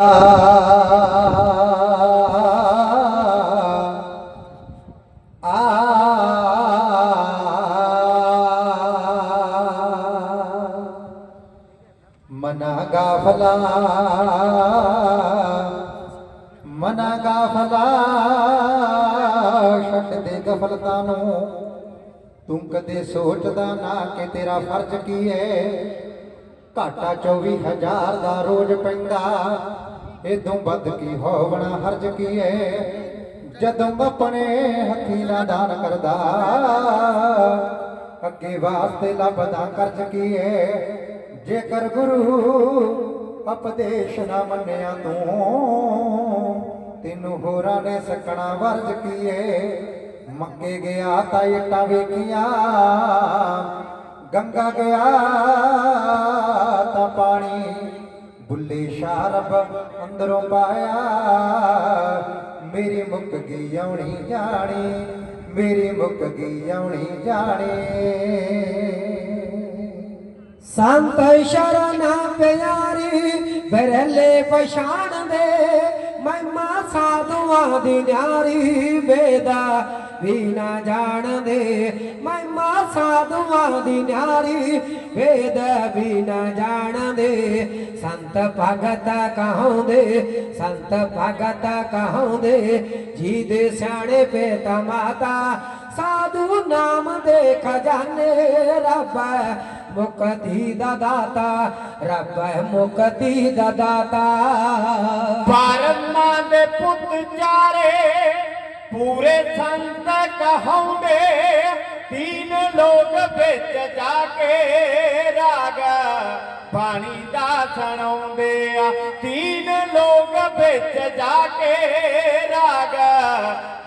ਮਨਾ ਗਾਫਲਾ ਮਨਾ ਗਾਫਲਾ ਛੱਡ ਦੇ ਗਫਲਤਾ ਨੂੰ ਤੂੰ ਕਦੇ ਸੋਚਦਾ ਨਾ ਕਿ ਤੇਰਾ ਫਰਜ਼ ਕੀ ਹੈ ਘਾਟਾ 24000 ਦਾ ਰੋਜ਼ ਪੈਂਦਾ। ਇਦੋਂ ਵੱਧ ਕੀ ਹੋਵਣਾ, ਹਰਜ ਕੀ ਜਦੋਂ ਆਪਣੇ ਹੱਥੀ ਨਾ ਦਾਨ ਕਰਦਾ। ਅੱਗੇ ਵਾਸਤੇ ਲੱਭਦਾ ਕਰਜ ਕੀ ਜੇਕਰ ਗੁਰੂ ਉਪਦੇਸ਼ ਨਾ ਮੰਨਿਆ ਤੂੰ, ਤੈਨੂੰ ਹੋਰਾਂ ਨੇ ਸਕਣਾ ਵਰਜ ਕੀਏ? ਮੰਗੇ ਗਿਆ ਤਾਂ ਇੱਟਾਂ ਵੇਖੀਆਂ। ਗੰਗਾ ਗਿਆ ਤਾਂ ਪਾਣੀ ਬੁੱਲੇ ਸ਼ਾਹ ਅੰਦਰੋਂ ਪਾਇਆ। ਮੇਰੀ ਮੁੱਕ ਗਈ ਆਉਣੀ ਜਾਣੀ, ਮੇਰੀ ਮੁੱਕ ਗਈ ਆਉਣੀ ਜਾਣੀ। ਸੰਤ ਸ਼ਰਨ ਪਿਆਰੀ ਬਰਲੇ ਪਛਾਣ ਦੇ ਮਹਿਮਾ ਸਾਧੂਆਂ ਦੀ ਨਿਆਰੀ ਵੇਦਾ ਵੀ ਨਾ ਜਾਣਦੇ। ਮਹਿਮਾ ਸਾਧੂਆਂ ਦੀ ਨਿਆਰੀ ਵੇਦ ਵੀ ਨਾ ਜਾਣਦੇ। ਸੰਤ ਭਗਤ ਕਹਾਉਂਦੇ, ਸੰਤ ਭਗਤ ਕਹਾਉਂਦੇ ਜੀ ਦੇ ਸਿਆਣੇ ਪੇਤਾ ਮਾਤਾ, ਸਾਧੂ ਨਾਮ ਦੇ ਖਜ਼ਾਨੇ ਰੱਬ ਮੁਕਤੀ ਦਾ ਦਾਤਾ, ਰੱਬ ਹੈ ਮੁਕਤੀ ਦਾ ਦਾਤਾ। ਪਰਮਾਂ ਦੇ ਪੁੱਤ ਚਾਰੇ, ਪੂਰੇ ਸੰਤ ਕਹਾਉਂਦੇ ਤੀਨ ਲੋਕ ਵਿੱਚ ਜਾ ਕੇ ਰਾਗ। ਪਾਣੀ ਦਾ ਸੁਣਾਉਂਦੇ ਆ। ਤੀਨ ਲੋਕ ਵਿੱਚ ਜਾ ਕੇ ਰਾਗ।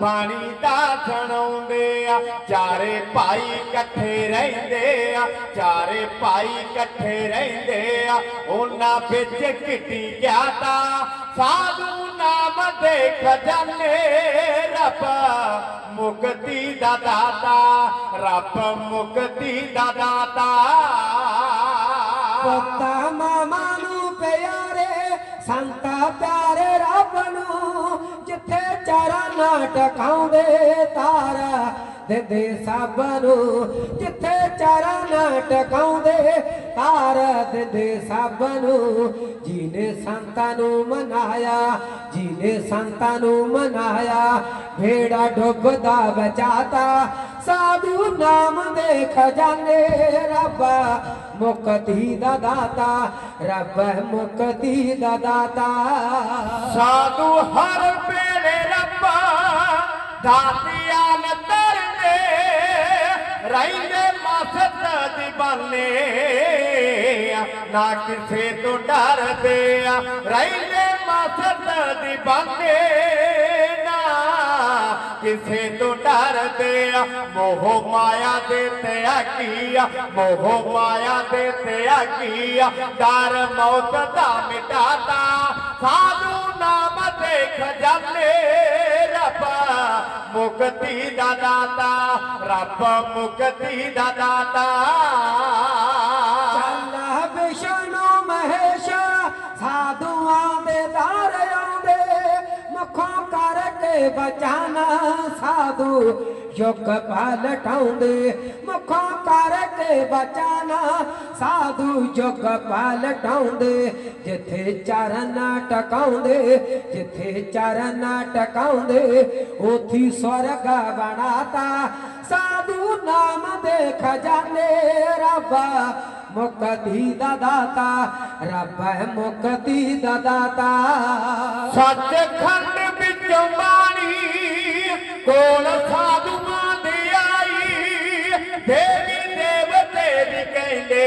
ਪਾਣੀ ਦਾ ਸੁਣਾਉਂਦੇ ਆ। ਚਾਰੇ ਭਾਈ ਇਕੱਠੇ ਰਹਿੰਦੇ ਆ। ਚਾਰੇ ਭਾਈ ਇਕੱਠੇ ਰਹਿੰਦੇ ਆ। ਉਹਨਾਂ ਵਿੱਚ ਕਿੱਟੀ ਗਿਆ ਤਾਂ ਸਾਧੂ ਨਾਮ ਦੇ ਖਜ਼ਾਨੇ ਰੱਬ। ਮੁਕਤੀ ਦਾ ਦਾਤਾ। ਰੱਬ ਮੁਕਤੀ ਦਾ ਦਾਤਾ। ਪੁੱਤਾ ਮਾਮਾ ਨੂੰ ਪਿਆਰੇ, ਸੰਤਾ ਪਿਆਰੇ ਰੱਬ ਨੂੰ, ਜਿੱਥੇ ਚਾਰਾ ਨਾ ਟਕਾਉਂਦੇ ਤਾਰਾ ਦਿੰਦੇ ਸਭ ਨੂੰ, ਜਿੱਥੇ ਚਾਰਾ ਨਾ ਟਕਾਉਂਦੇ ਤਾਰਾ ਦਿੰਦੇ ਸਭ ਨੂੰ, ਜੀਨੇ ਸੰਤਾਂ ਨੂੰ ਮਨਾਇਆ, ਜੀਨੇ ਸੰਤਾਂ ਨੂੰ ਮਨਾਇਆ ਭੇੜਾ ਡੁੱਬਦਾ ਬਚਾਤਾ ਸਾਧੂ ਨਾਮ ਦੇ ਖਜ਼ਾਨੇ ਰੱਬ ਮੁਕਤੀ ਦਾ ਦਾਤਾ ਰੱਬ ਮੁਕਤੀ ਦਾ ਦਾਤਾ। ਸਾਧੂ ਹਰ ਵੇਲੇ ਰੱਬਾ ਦਾਤੀਆਂ ਨ ਤਰਦੇ ਰਹਿੰਦੇ ਮਸਤ ਦੀਵਾਨੇ ਆ, ਨਾ ਕਿਸੇ ਤੋਂ ਡਰਦੇ ਆ ਰਹਿੰਦੇ ਮਸਤ ਦੀਵਾਨੇ ਨਾ ਕਿਸੇ ਤੋਂ ਡਰਦੇ ਆ। ਮੋਹ ਮਾਇਆ ਦੇ ਤਿਆਗੀ ਆ। ਮੋਹ ਮਾਇਆ ਦੇ ਤਿਆਗੀ ਆ। ਡਰ ਮੌਤ ਦਾ ਮਿਟਾਤਾ। ਸਾਧੂ ਨਾਮ ਦੇ ਖਜ਼ਾਨੇ ਰੱਬ। ਮੁਕਤੀ ਦਾ ਦਾਤਾ। ਰੱਬ ਮੁਕਤੀ ਦਾ ਦਾਤਾ। ਬਚਾਨਾ ਸਾਧੂ ਯੁਗ ਪਲਟਾਉਂਦੇ ਮੁਖੋਂ ਕਰਕੇ ਬਚਾਨਾ ਸਾਧੂ ਯੁਗ ਪਲਟਾਉਂਦੇ ਜਿੱਥੇ ਚਰਨ ਟਕਾਉਂਦੇ, ਜਿੱਥੇ ਚਰਨ ਟਕਾਉਂਦੇ, ਉਥੀ ਸਵਰਗ ਬਣਾਤਾ। ਸਾਧੂ ਨਾਮ ਦੇ ਖਜ਼ਾਨੇ ਰੱਬ ਮੁਕਤੀ ਦਾ ਦਾਤਾ, ਰੱਬ ਹੈ ਮੁਕਤੀ ਦਾ ਦਾਤਾ। ਸੱਚਖੰਡ ਵਿੱਚੋਂ ਬਾਣੀ ਕੋਲ ਸਾਧੂਆਂ ਦੀ ਆਈ। ਦੇਵੀ ਦੇਵਤੇ ਵੀ ਕਹਿੰਦੇ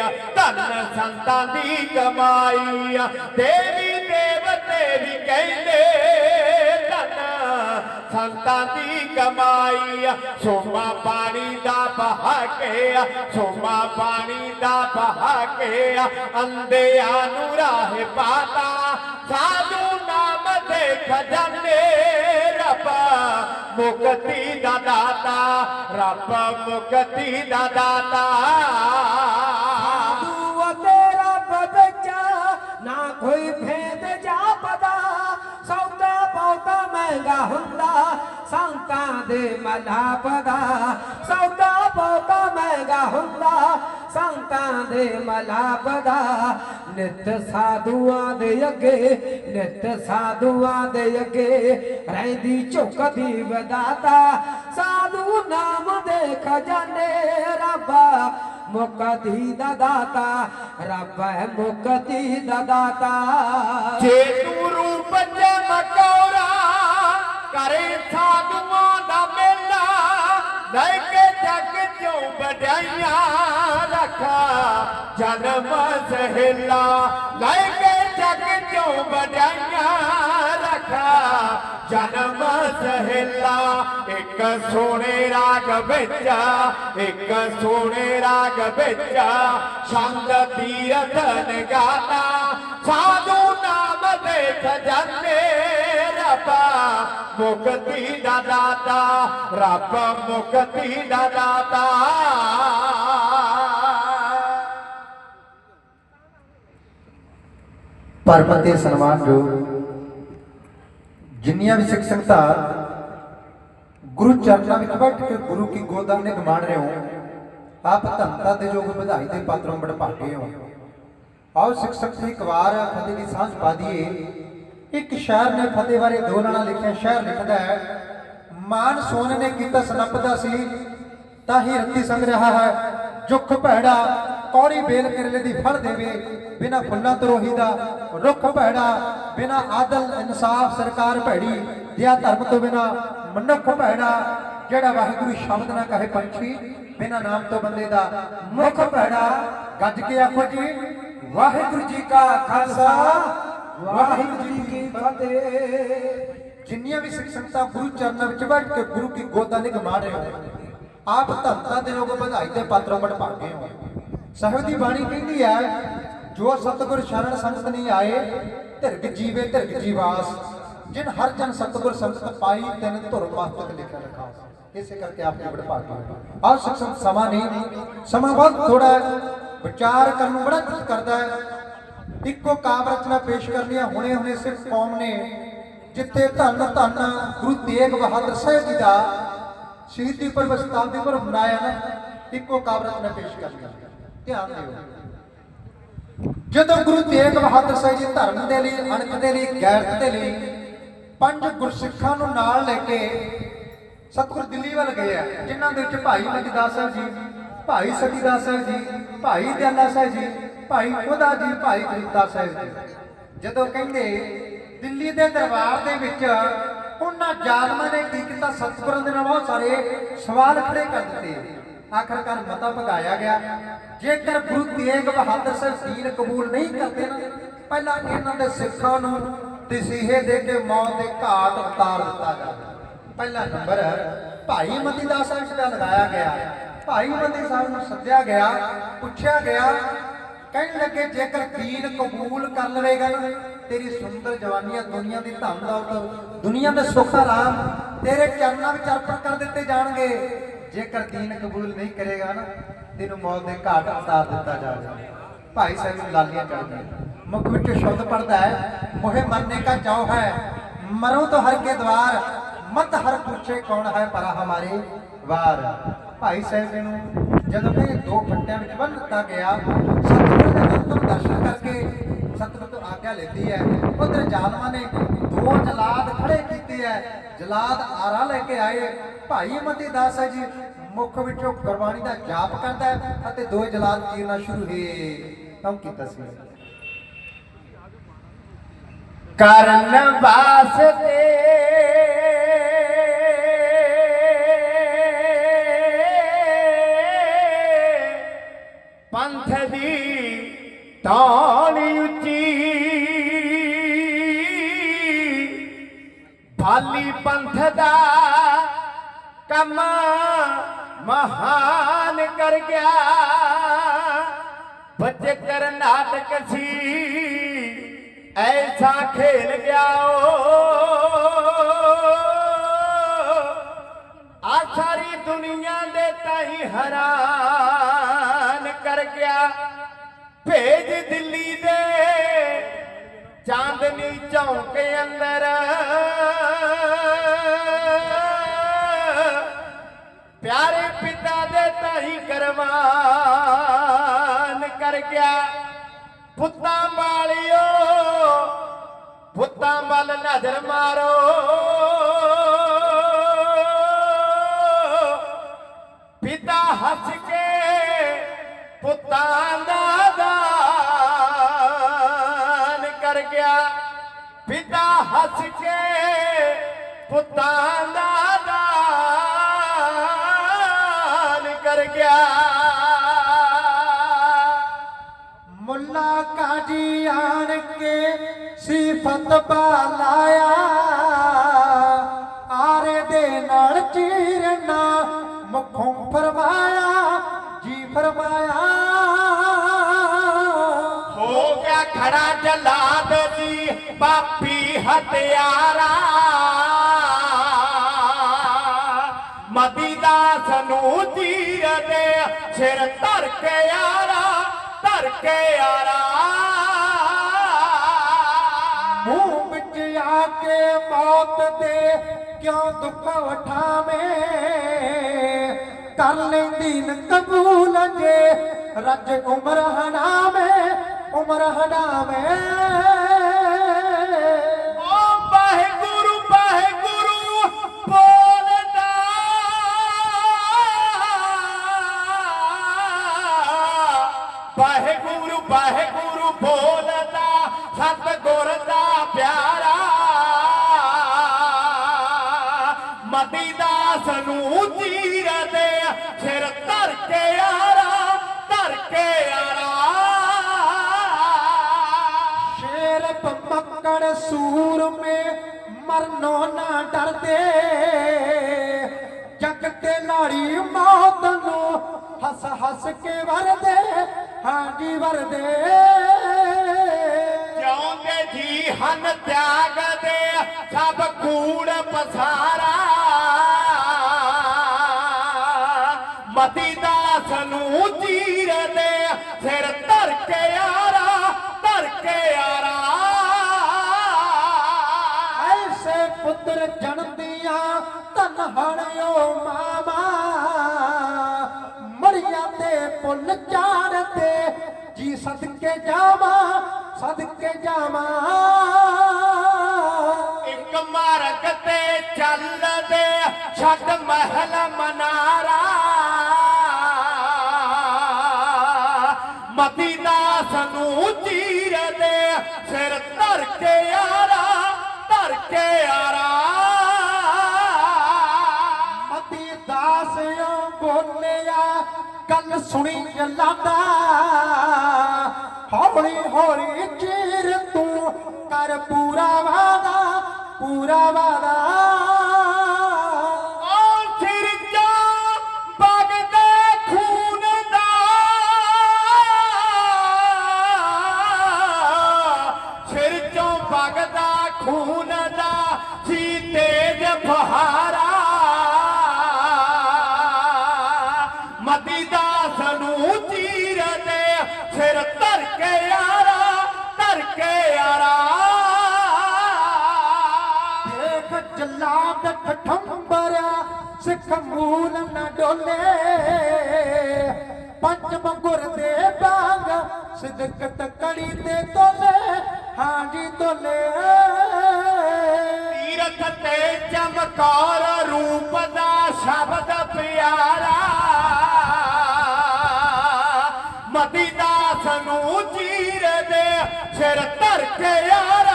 ਆ, ਧੰਨ ਸੰਤਾਂ ਦੀ ਕਮਾਈ ਆ। ਦੇਵੀ ਦੇਵਤੇ ਵੀ ਕਹਿੰਦੇ ਧੰਨ ਸੰਤਾਂ ਦੀ ਕਮਾਈ ਆ, ਸੋਮਾ ਪਾਣੀ ਦਾ ਬਹਾ ਕੇ ਆ, ਸੋਮਾ ਪਾਣੀ ਦਾ ਬਹਾ ਕੇ ਆ, ਅੰਧਿਆਂ ਨੂੰ ਰਾਹ ਪਾਤਾ ਸਾਧੂ ਨਾਮ ਦੇ ਖਜ਼ਾਨੇ, ਰੱਬ। ਮੁਕਤੀ ਦਾ ਦਾਤਾ, ਰੱਬ ਮੁਕਤੀ ਦਾ ਦਾਤਾ। ਤੂੰ ਤੇਰਾ ਬੱਚਾ ਨਾ ਕੋਈ ਕੋਈ ਭੇਦ ਜਾਪਦਾ ਸੌਦਾ ਬਹੁਤਾ ਮਹਿੰਗਾ ਹੁੰਦਾ, ਸੰਤਾਂ ਦੇ ਮਨਾਪਦਾ ਸੌਦਾ ਬਹੁਤਾ ਮਹਿੰਗਾ ਹੁੰਦਾ ਸੰਤਾਂ ਦੇ ਮਲਾਪ ਦਾ ਨਿਤ ਸਾਧੂਆਂ ਦੇ ਅੱਗੇ, ਨਿਤ ਸਾਧੂਆਂ ਦੇ ਅੱਗੇ ਰਹਿੰਦੀ ਝੁਕਦੀ ਵਦਾਤਾ। ਸਾਧੂ ਨਾਮ ਦੇ ਖਜ਼ਾਨੇ ਰੱਬਾ ਮੁਕਤੀ ਦਾ ਦਾਤਾ। ਰੱਬ ਹੈ ਮੁਕਤੀ ਦਾ ਦਾਤਾ। ਜੇ ਤੂੰ ਰੂਪ ਚਮਕੌਰਾ ਕਰੇ ਸਾਧੂਆਂ ਦਾ ਮੇਲਾ। ਲੈ ਕੇ ਜੱਗ ਚੋਂ ਵਡਾਈਆਂ ਰੱਖਾ ਜਨਮ ਸਹਿਲਾ ਲੈ ਕੇ ਜੱਗ ਚੋਂ ਵਡਾਈਆਂ ਰੱਖਾ ਜਨਮ ਸਹਿਲਾ, ਇੱਕ ਸੋਹਣੇ ਰਾਗ ਵਿੱਚ, ਇੱਕ ਸੋਹਣੇ ਰਾਗ ਵਿੱਚ, ਛੰਦ ਤੀਰਥ ਗਾਤਾ ਸਾਧੂ ਨਾਮ ਦੇ ਖਜ਼ਾਨੇ ਰੱਬਾ, ਮੁਕਤੀ ਦਾ ਦਾਤਾ, ਰੱਬ ਮੁਕਤੀ ਦਾ ਦਾਤਾ। ਪਰਮ ਤੇ ਸਨਮਾਨ ਜੋ ਜਿੰਨੀਆਂ ਵੀ ਸਿੱਖ ਸੰਗਤਾਂ ਗੁਰੂ ਚਰਨਾਂ ਵਿੱਚ ਬੈਠ ਕੇ ਗੁਰੂ ਕੀ ਗੋਦਾਂ ਨੇ ਗਮਾਣ ਰਹੇ ਹੋ ਆਪ ਧੰਤਾ ਦੇ ਜੋਗ ਵਧਾਈ ਦੇ ਪਾਤਰੋਂ ਬੜ ਭਾਗੇ ਹੋ ਆਓ ਸਿੱਖ ਸੰਗਤ ਇੱਕ ਵਾਰ ਫਤਿਹ ਦੀ ਸਾਂਝ ਪਾ ਦਈਏ। ਇੱਕ ਸ਼ਾਇਰ ਨੇ ਫਤਿਹ ਬਾਰੇ ਦੋ ਲਾਣਾ ਲਿਖਿਆ, ਸ਼ਾਇਰ ਲਿਖਦਾ ਹੈ, ਮਾਨ ਸੋਨ ਨੇ ਕੀਤਾ ਸਨਪਦਾ ਸੀ, ਤਾਂ ਹੀ ਰੱਤੀ ਸੰਗ ਰਿਹਾ ਹੈ। ਜੁਖ ਭੈੜਾ, ਕੌੜੀ ਬੇਲ ਕਰਲੇ ਦੀ ਫਲ ਦੇਵੇ, ਬਿਨਾ ਫੁੱਲਾਂ ਤੋਂ ਦਾ ਰੁੱਖ ਭੈੜਾ, ਬਿਨਾ ਆਦਲ ਇਨਸਾਫ ਸਰਕਾਰ ਭੈੜੀ, ਦਿਆ ਧਰਮ ਤੋਂ ਬਿਨਾ ਮਨੁੱਖ ਭੈੜਾ, ਜਿਹੜਾ ਵਾਹਿਗੁਰੂ ਸ਼ਬਦ ਨਾ ਕਹੇ ਪੰਛੀ, ਬਿਨਾ ਨਾਮ ਤੋਂ ਬੰਦੇ ਦਾ ਮੁਖ ਭੈੜਾ, ਗੱਜ ਕੇ ਆਖੋ ਜੀ, ਵਾਹਿਗੁਰੂ ਜੀ ਕਾ ਖਾਲਸਾ, ਵਾਹਿਗੁਰੂ ਜੀ ਕੀ ਫਤਿਹ। ਜਿੰਨੀਆਂ ਵੀ ਸਿੱਖ ਸੰਗਤਾਂ ਗੁਰੂ ਚਰਨਾਂ ਵਿੱਚ ਬੈਠ ਕੇ ਗੁਰੂ ਕੀ ਗੋਦਾਂ ਨਿਗਮਾ ਰਹੇ ਹੋ ਆਪ ਧੰਤਾ ਦੇ ਲੋਕ ਵਧਾਈ ਦੇ ਪਾਤਰੋਂ ਬਣ ਭਾਗੇ ਹੋ। ਸਾਹਿਬ ਦੀ ਬਾਣੀ ਕਹਿੰਦੀ ਹੈ, ਜੋ ਸਤਿਗੁਰ ਸ਼ਰਨ ਸੰਗਤ ਨਹੀਂ ਆਏ, ਧਿਰਗ ਜੀਵੇ, ਧਿਰਗ ਜੀਵਾਸ। ਜਿਨ ਹਰ ਜਨ ਸਤਿਗੁਰ ਸੰਗਤ ਪਾਈ, ਤਿਨ ਧੁਰ ਮਸਤਕ ਲਿਖਿਆ ਲਿਖਾ ਇਸੇ ਕਰਕੇ ਆਪ ਜੀ ਬੜ ਭਾਗੇ ਆਹ ਸਿੱਖ ਸਮਾਂ ਨਹੀਂ, ਸਮਾਂ ਬਹੁਤ ਥੋੜਾ ਵਿਚਾਰ ਕਰਨ ਨੂੰ ਬੜਾ ਕੁਝ ਕਰਦਾ ਹੈ। ਇੱਕੋ ਕਾਵਿ ਰਚਨਾ ਪੇਸ਼ ਕਰਨੀ ਹੈ ਹੁਣੇ ਹੁਣੇ ਸਿਰਫ ਕੌਮ ਨੇ। ਜਿੱਥੇ ਧੰਨ ਧੰਨ ਗੁਰੂ ਤੇਗ ਬਹਾਦਰ ਸਾਹਿਬ ਜੀ ਦਾ ਸ਼ਹੀਦੀ ਪਰਵ ਸ਼ਤਾਬਦੀ ਪਰ ਮਨਾਇਆ ਨਾ, ਇੱਕੋ ਕਾਵਿ ਰਚਨਾ ਪੇਸ਼ ਕਰਨੀ ਧਿਆਨ ਦਿਓ। ਜਦੋਂ ਗੁਰੂ ਤੇਗ ਬਹਾਦਰ ਸਾਹਿਬ ਜੀ ਧਰਮ ਦੇ ਲਈ, ਅਣਖ ਦੇ ਲਈ, ਗੈਰਤ ਦੇ ਲਈ ਪੰਜ ਗੁਰਸਿੱਖਾਂ ਨੂੰ ਨਾਲ ਲੈ ਕੇ ਸਤਿਗੁਰ ਦਿੱਲੀ ਵੱਲ ਗਏ ਆ, ਜਿਨ੍ਹਾਂ ਦੇ ਵਿੱਚ ਭਾਈ ਮਜਦਾਸ ਸਾਹਿਬ ਜੀ, ਭਾਈ ਸਤੀਦਾਸ ਸਾਹਿਬ ਜੀ, ਭਾਈ ਦਿਆਲਾ ਸਾਹਿਬ ਜੀ, ਭਾਈ ਖੁਦਾ ਜੀ, ਭਾਈ ਗਰੀਬਦਾਸ ਸਾਹਿਬ ਜੀ। ਜਦੋਂ ਕਹਿੰਦੇ ਦਿੱਲੀ ਦੇ ਦਰਬਾਰ ਦੇ ਵਿੱਚ ਉਹਨਾਂ ਜ਼ਾਲਮਾਂ ਨੇ ਕੀ ਕੀਤਾ? ਸਤਿਗੁਰਾਂ ਦੇ ਨਾਲ ਬਹੁਤ ਸਾਰੇ ਸਵਾਲ ਖੜੇ ਕਰ ਦਿੱਤੇ। ਆਖਰਕਾਰ ਮਤਾ ਭਗਾਇਆ ਗਿਆ। ਜੇਕਰ ਗੁਰੂ ਤੇਗ ਬਹਾਦਰ ਸਾਹਿਬ ਦੀਨ ਕਬੂਲ ਨਹੀਂ ਕਰਦੇ ਨਾ, ਪਹਿਲਾਂ ਇਹਨਾਂ ਦੇ ਸਿੱਖਾਂ ਨੂੰ ਤਸੀਹੇ ਦੇ ਕੇ ਮੌਤ ਦੇ ਘਾਟ ਉਤਾਰ ਦਿੱਤਾ ਜਾਂਦਾ ਪਹਿਲਾ ਨੰਬਰ, ਭਾਈ ਮਤੀ ਦਾ ਸਾਹਿਬ ਦਾ ਲਗਾਇਆ ਗਿਆ। ਭਾਈ ਮਤੀ ਸਾਹਿਬ ਨੂੰ ਸੱਦਿਆ ਗਿਆ, ਪੁੱਛਿਆ ਗਿਆ, ਕਹਿਣ ਲੱਗੇ ਜੇਕਰ ਦੀਨ ਕਬੂਲ ਕਰ ਲਵੇਗਾ ਨਾ ਤੇਰੀ ਸੁੰਦਰ ਜਵਾਨੀਆਂ ਦੁਨੀਆ ਦੀ ਧਨ ਦੌਲਤ, ਦੁਨੀਆ ਦੇ ਸੁੱਖ ਆਰਾਮ ਤੇਰੇ ਚਰਨਾਂ ਵਿੱਚ ਅਰਪਣ ਕਰ ਦਿੱਤੇ ਜਾਣਗੇ। ਜੇਕਰ ਦੀਨ ਕਬੂਲ ਨਹੀਂ ਕਰੇਗਾ ਨਾ, ਤੈਨੂੰ ਮੌਤ ਦੇ ਘਾਟ ਉਤਾਰ ਦਿੱਤਾ ਜਾਵੇਗਾ। ਭਾਈ ਸਾਹਿਬ ਨੂੰ ਲਾਲੀਆਂ ਚੜ੍ਹਦੀਆਂ ਮੁਖ ਵਿੱਚ ਸ਼ਬਦ ਪੜਦਾ ਹੈ, ਮੋਹੇ ਮਰਨੇ ਕਾ ਚਾਉ ਹੈ, ਮਰੋ ਤੋ ਹਰ ਕੇ ਦਵਾਰ, ਮਤ ਹਰ ਪੁੱਛੇ ਕੌਣ ਹੈ ਪਰ ਹਮਾਰੇ ਵਾਰ। ਭਾਈ ਸਾਹਿਬ ਜੀ ਨੂੰ ਜਦੋਂ ਇਹ ਦੋ ਫੱਟਿਆਂ ਵਿੱਚ ਬੰਨ ਦਿੱਤਾ ਗਿਆ, ਸਤਿਗੁਰੂ ਦੇ ਦਰਸ਼ਨ ਕਰਕੇ ਸਤਿਗੁਰੂ ਤੋਂ ਆਗਿਆ ਲੈਂਦੀ ਹੈ। ਉਧਰ ਜ਼ਾਲਮਾਂ ਨੇ ਦੋ ਜਲਾਦ ਖੜੇ ਕੀਤੇ ਹੈ। ਜਲਾਦ ਆਰਾ ਲੈ ਕੇ ਆਏ। ਭਾਈ ਮਤੀ ਦਾਸ ਜੀ, ਮੁਖ ਵਿੱਚੋਂ ਗੁਰਬਾਣੀ ਦਾ ਜਾਪ ਕਰਦਾ ਅਤੇ ਦੋ ਜਲਾਦ ਚੀਰਨਾ ਸ਼ੁਰੂ ਹੋਏ ਤਾਂ ਕੀਤਾ ਸੀ। ਕਰਨ ਵਾਸਤੇ ਪੰਥ ਦੀ ਤਾਣੀ ਉੱਚੀ। ਭਾਲੀ ਪੰਥ ਦਾ ਕੰਮ ਮਹਾਨ ਕਰ ਗਿਆ। ਬੱਚੇ ਕਰ ਨਾਟਕ ਸੀ, ਐਸਾ ਖੇਲ ਗਿਆ ਓ। ਆ ਸਾਰੀ ਦੁਨੀਆ ਦੇ ਤਾਈ ਹੈਰਾਨ ਕਰ ਗਿਆ। ਭੇਜ ਦਿੱਲੀ ਦੇ ਚਾਂਦਨੀ ਝੌਂਕ ਅੰਦਰ। ਪਿਆਰੇ ਪਿਤਾ ਦੇ ਤਾਈ ਕਰਵਾਨ ਕਰ ਗਿਆ। ਪੁੱਤਾਂ ਵਾਲਿਓ, ਪੁੱਤਾਂ ਵੱਲ ਨਜ਼ਰ ਮਾਰੋ। ਪਿਤਾ ਹੱਸ ਕੇ ਪੁੱਤਾਂ ਦਾ ਹੱਸ ਕੇ ਪੁੱਤਾਂ ਦਾ ਦਾਨ ਕਰ ਗਿਆ। ਮੁੱਲਾ ਕਾਜੀ ਆਣ ਕੇ ਸਿਫਤ ਬਾਲਾਇਆ ਆਰੇ ਦੇ ਨਾਲ ਚੀਰਨਾ ਮੁਖੋਂ ਫਰਮਾਇਆ, ਜੀ ਫਰਮਾਇਆ। ਹੋ ਗਿਆ ਖੜਾ ਜਲਾ ਪਾਪੀ ਹਤਿਆਰਾ। ਮਦੀ ਦਾਸ ਨੂੰ ਤੀਰ ਦੇ ਸਿਰ ਧਰ ਕੇ ਯਾਰਾ ਧਰ ਕੇ ਯਾਰਾ ਮੂੰਹ ਵਿੱਚ ਆ ਕੇ ਮੌਤ ਦੇ ਕਿਉਂ ਦੁੱਖ ਉਠਾਵੇਂ? ਕਰ ਲੈਂਦੀ ਨ ਕਬੂਲ ਜੇ ਰੱਜ ਉਮਰ ਹਨਾਵੇਂ ਉਮਰ ਹਨਾਵੇਂ। ਵਾਹਿਗੁਰੂ ਵਾਹਿਗੁਰੂ ਬੋਲਦਾ ਸਤਿਗੁਰ ਦਾ ਪਿਆਰਾ। ਮਤੀ ਦਾਸ ਨੂੰ ਤੀਰ ਦੇ ਸਿਰ ਧਰ ਕੇ ਯਾਰਾ ਧਰ ਕੇ ਆਰਾ। ਸ਼ੇਰ ਪਮਕੜ ਸੂਰ ਮੇ ਮਰਨੋ ਨਾ ਡਰਦੇ। ਜਗ ਤੇ ਲਾੜੀ ਮੌਤ ਨੂੰ ਹੱਸ ਹੱਸ ਕੇ ਵਰਦੇ। ਹਾਂਜੀ ਵਰਦੇ। ਜਿਉਂਦੇ ਜੀ ਹਨ ਤਿਆਗ ਦੇ ਸਭ ਕੂੜ ਪਸਾਰਾ। ਮਤੀ ਦਾਸ ਨੂੰ ਚੀਰ ਦੇ ਸਿਰ ਧਰ ਕੇ ਯਾਰਾ ਧਰ ਕੇ ਯਾਰਾ ਐਸੇ ਪੁੱਤਰ ਜਨਦੀਆਂ ਧਨ ਹਣਿਓ ਮਾਮਾ। ਤੇ ਪੁੱਲ ਚਾੜਦੇ ਜੀ ਸਦਕੇ ਜਾਵਾਂ ਸਦਕੇ ਜਾਵਾਂ। ਇੱਕ ਮਾਰਗ ਤੇ ਚੱਲਦੇ ਛੱਡ ਮਹਿਲ ਮਨਾਰਾ। ਮਤੀ ਦਾਸ ਨੂੰ ਚੀਰ ਦੇ ਸਿਰ ਧਰ ਕੇ ਯਾਰਾ ਧਰ ਕੇ ਯਾਰਾ ਮਤੀ ਦਾਸਿਓ ਬੋਲਿਆ ਗੱਲ ਸੁਣੀ ਜਲਾਦਾ ਹੌਲੀ ਹੌਲੀ ਚੀਰ ਤੂੰ ਕਰ ਪੂਰਾ ਵਾਦਾ ਪੂਰਾ ਵਾਦਾ ਸਿੱਖ ਨਾ ਡੋਲੇ। ਪੰਜ ਮੰਗੁਰ ਦੇ ਬਾਗ ਸਿਦਕ ਤਕੜੀ ਤੇ ਤੋਲੇ। ਹਾਂਜੀ ਤੋਲੇ। ਤੀਰਥ ਤੇ ਚਮਕਾਰ ਰੂਪ ਦਾ ਸ਼ਬਦ ਪਿਆਰਾ। ਮਤੀ ਦਾਸ ਨੂੰ ਚੀਰ ਦੇ ਸਿਰ ਧਰ ਕੇ ਯਾਰਾ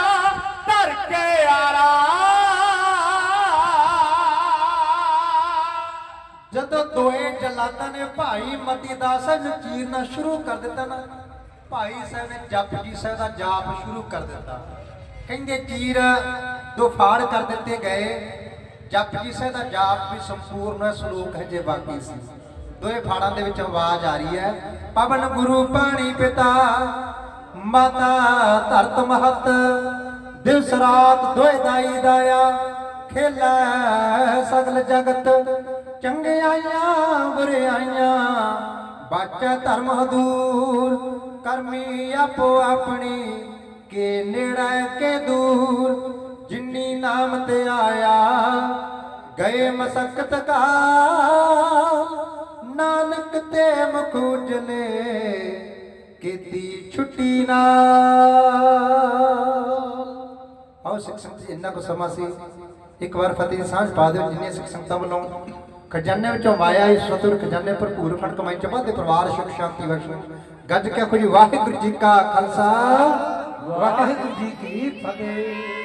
ਦੋਏ ਜਲਾਦਾਂ ਨੇ ਭਾਈ ਮਤੀ ਦਾਸ ਨੂੰ ਚੀਰਨਾ ਸ਼ੁਰੂ ਕਰ ਦਿੱਤਾ ਨਾ। ਭਾਈ ਸਾਹਿਬ ਨੇ ਜਪਜੀ ਸਾਹਿਬ ਦਾ ਜਾਪ ਸ਼ੁਰੂ ਕਰ ਦਿੱਤਾ। ਕਹਿੰਦੇ, ਚੀਰ ਦੋ ਫਾੜ ਕਰ ਦਿੱਤੇ ਗਏ। ਜਪਜੀ ਸਾਹਿਬ ਦਾ ਜਾਪ ਵੀ ਸੰਪੂਰਨ ਹੈ ਸ਼ਲੋਕ ਹਜੇ ਬਾਕੀ ਸੀ। ਦੋਏ ਫਾੜਾਂ ਦੇ ਵਿੱਚ ਆਵਾਜ਼ ਆ ਰਹੀ ਹੈ, ਪਵਨ ਗੁਰੂ ਪਾਣੀ ਪਿਤਾ, ਮਾਤਾ ਧਰਤ ਮਹਤ ਦਿਵਸ ਰਾਤ ਦੋਏ ਦਾਈ ਦਾਇਆ, ਖੇਲਾ ਸਗਲ ਜਗਤ। ਚੰਗਿਆਈਆਂ, ਬੁਰਿਆਈਆਂ, ਬਾਚਾ ਧਰਮ ਹਦੂਰ ਕਰਮੀ ਆਪੋ ਆਪਣੀ, ਕੇ ਨੇੜਾ, ਕੇ ਦੂਰ, ਜਿੰਨੀ ਨਾਮ ਤੇ ਆਇਆ, ਗਏ ਮਸਕਤ ਕਾ ਨਾਨਕ ਤੇ ਮੁਖ ਉਜਲੇ, ਕੀਤੀ ਛੁੱਟੀ ਨਾ ਆਓ ਸਿੱਖ ਸੰਗਤ ਇੰਨਾ ਕੁ ਸਮਾਂ ਸੀ, ਇੱਕ ਵਾਰ ਫਤਿਹ ਦੀ ਸਾਂਝ ਪਾ ਦਿਓ ਜਿੰਨੇ ਸਿੱਖ ਸੰਗਤਾਂ ਵੱਲੋਂ ਖਜ਼ਾਨੇ ਵਿੱਚੋਂ ਮਾਇਆ ਇਸ ਸਤੁਰ ਖਜ਼ਾਨੇ ਭਰਪੂਰ ਖੰਡ ਕਮਾਈ ਚ ਬਾਦੇ ਪਰਿਵਾਰ, ਸੁਖ ਸ਼ਾਂਤੀ ਬਖਸ਼ੋ। ਗੱਜ ਕੇ ਕੁਝ ਵਾਹਿਗੁਰੂ ਜੀ ਕਾ ਖਾਲਸਾ, ਵਾਹਿਗੁਰੂ ਜੀ ਕੀ ਫਤਿਹ।